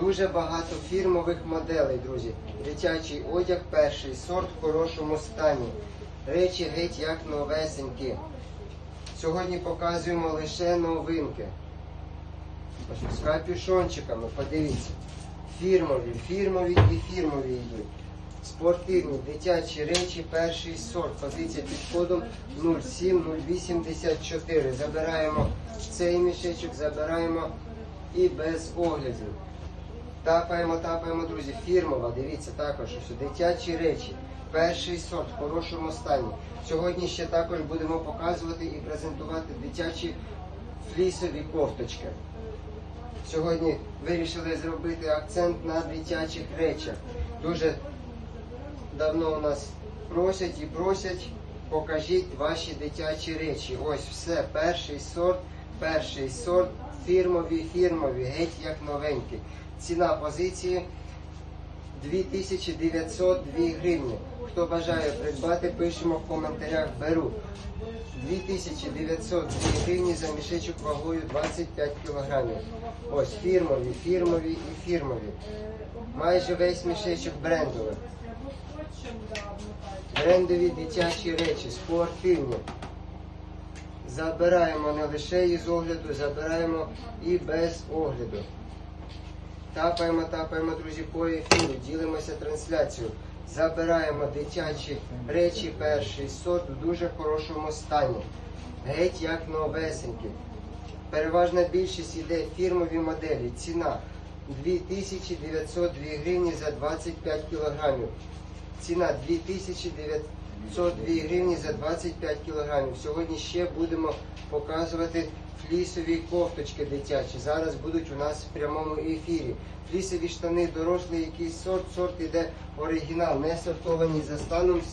Дуже багато фірмових моделей, друзі. Дитячий одяг перший сорт в хорошому стані. Речі геть як новесенькі. Сьогодні показуємо лише новинки. З капюшончиками, подивіться. Фірмові, фірмові і фірмові йдуть. Спортивні, дитячі речі, перший сорт. Позиція під кодом 07084. Забираємо цей мішечок, забираємо і без огляду. Тапаємо, тапаємо, друзі. Фірмова, дивіться також. Ось дитячі речі. Перший сорт в хорошому стані. Сьогодні ще також будемо показувати і презентувати дитячі флісові кофточки. Сьогодні вирішили зробити акцент на дитячих речах. Дуже давно у нас просять і просять, покажіть ваші дитячі речі. Ось все, перший сорт, перший сорт, фірмові, фірмові, геть як новенькі. Ціна позиції 2902 гривні. Хто бажає придбати, пишемо в коментарях беру. 2902 гривні за мішечок вагою 25 кілограмів. Ось фірмові, фірмові і фірмові. Майже весь мішечок брендовий. Брендові дитячі речі, спортивні. Забираємо не лише із огляду, забираємо і без огляду. Тапаємо, тапаємо, друзі, по ефіру, ділимося трансляцією. Забираємо дитячі речі перший сорт в дуже хорошому стані. Геть як новесенькі. Переважна більшість іде фірмові моделі. Ціна 2902 гривні за 25 кілограмів. Ціна 2902 гривні за 25 кілограмів. Сьогодні ще будемо показувати флісові кофточки дитячі. Зараз будуть у нас в прямому ефірі. Флісові штани дорослий, якийсь сорт, сорт іде оригінал, не сортовані за станом.